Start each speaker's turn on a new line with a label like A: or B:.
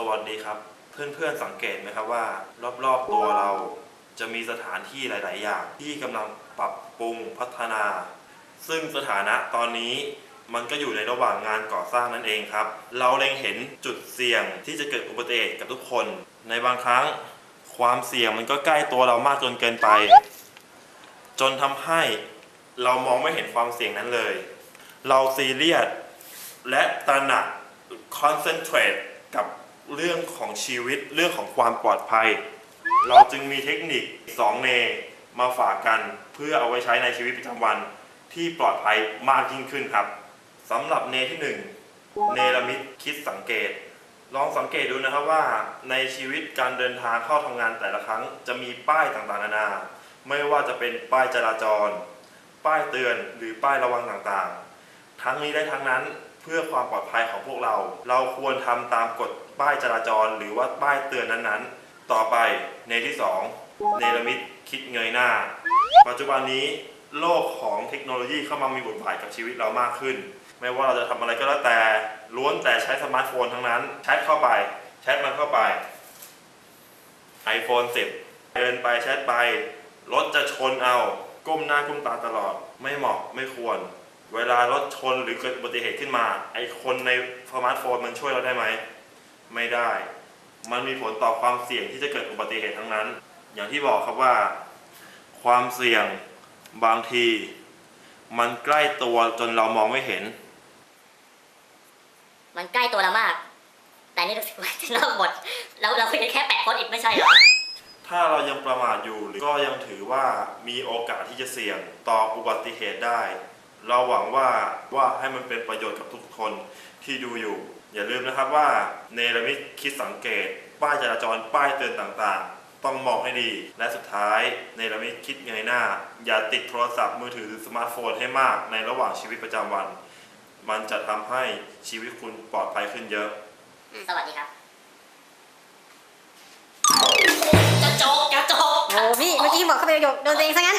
A: สวัสดีครับ เพื่อนๆสังเกตไหมครับว่า รอบๆตัวเราจะมีสถานที่หลาย ๆ อย่าง ที่กำลังปรับปรุงพัฒนา ซึ่งสถานะตอนนี้มันก็อยู่ในระหว่างงานก่อสร้างนั่นเองครับ เราเล็งเห็นจุดเสี่ยงที่จะเกิดอุบัติเหตุกับทุกคน ในบางครั้งความเสี่ยงมันก็ใกล้ตัวเรามากจนเกินไป จนทำให้เรามองไม่เห็นความเสี่ยงนั้นเลย เราซีเรียสและตระหนักคอนเซนเทรตกับ เรื่องของชีวิตเรื่องของความปลอดภัย เราจึงมีเทคนิค2เนมาฝากกันเพื่อเอาไว้ใช้ในชีวิตประจำวันที่ปลอดภัยมากยิ่งขึ้นครับสำหรับเนที่ 1 เนรมิตคิดสังเกต ลองสังเกตดูนะครับว่า ในชีวิตการเดินทางเข้าทำงานแต่ละครั้ง จะมีป้ายต่างๆนานา ไม่ว่าจะเป็นป้ายจราจร ป้ายเตือนหรือป้ายระวังต่างๆ ทั้งนี้ได้ทั้งนั้น พื่อความปลอดภัยของพวกเรา เราควรทำตามกฎป้ายจราจร หรือว่าป้ายเตือนนั้นๆ ต่อไปในที่ 2 เนรมิตคิดเงยหน้า ปัจจุบันนี้โลกของเทคโนโลยีเข้ามามีบทบาทกับชีวิตเรามากขึ้น ไม่ว่าเราจะทำอะไรก็แล้วแต่ล้วนแต่ใช้สมาร์ทโฟนทั้งนั้นแชทเข้าไปแชทมันเข้าไป iPhone 10 เดินไปแชทไปรถจะชนเอา ก้มหน้าก้มตาตลอด ไม่เหมาะไม่ควร เวลารถชนหรือเกิดอุบัติเหตุขึ้นมา ไอคนในสมาร์ทโฟนมันช่วยเราได้ไหม ไม่ได้ มันมีผลต่อความเสี่ยงที่จะเกิดอุบัติเหตุทั้งนั้น อย่างที่บอกครับว่า ความเสี่ยงบางที มันใกล้ตัวจนเรามองไม่เห็น
B: มันใกล้ตัวเรามาก แต่นี่รู้สึกว่าจะนอกหมดเราเราคุยกันแค่แปะโพสต์อิทไม่ใช่เหรอ
A: ถ้าเรายังประมาทอยู่หรือก็ยังถือว่ามีโอกาสที่จะเสี่ยงต่ออุบัติเหตุได้ เราหวังว่าว่าให้มันเป็นประโยชน์กับทุกคนที่ดูอยู่ อย่าลืมนะครับว่าเนรมิตคิดสังเกต ป้ายจราจรป้ายเตือนต่างๆ ต้องมองให้ดี และสุดท้ายเนรมิตคิดเงยหน้า อย่าติดโทรศัพท์มือถือหรือสมาร์ทโฟนให้มากในระหว่างชีวิตประจำวัน มันจะทำให้ชีวิตคุณปลอดภัยขึ้นเยอะ
B: สวัสดีครับจะโจกจะโจก
C: โอ้พี่เมื่อกี้บอกเข้าไปประโยคโดนตัวเองซะงั้น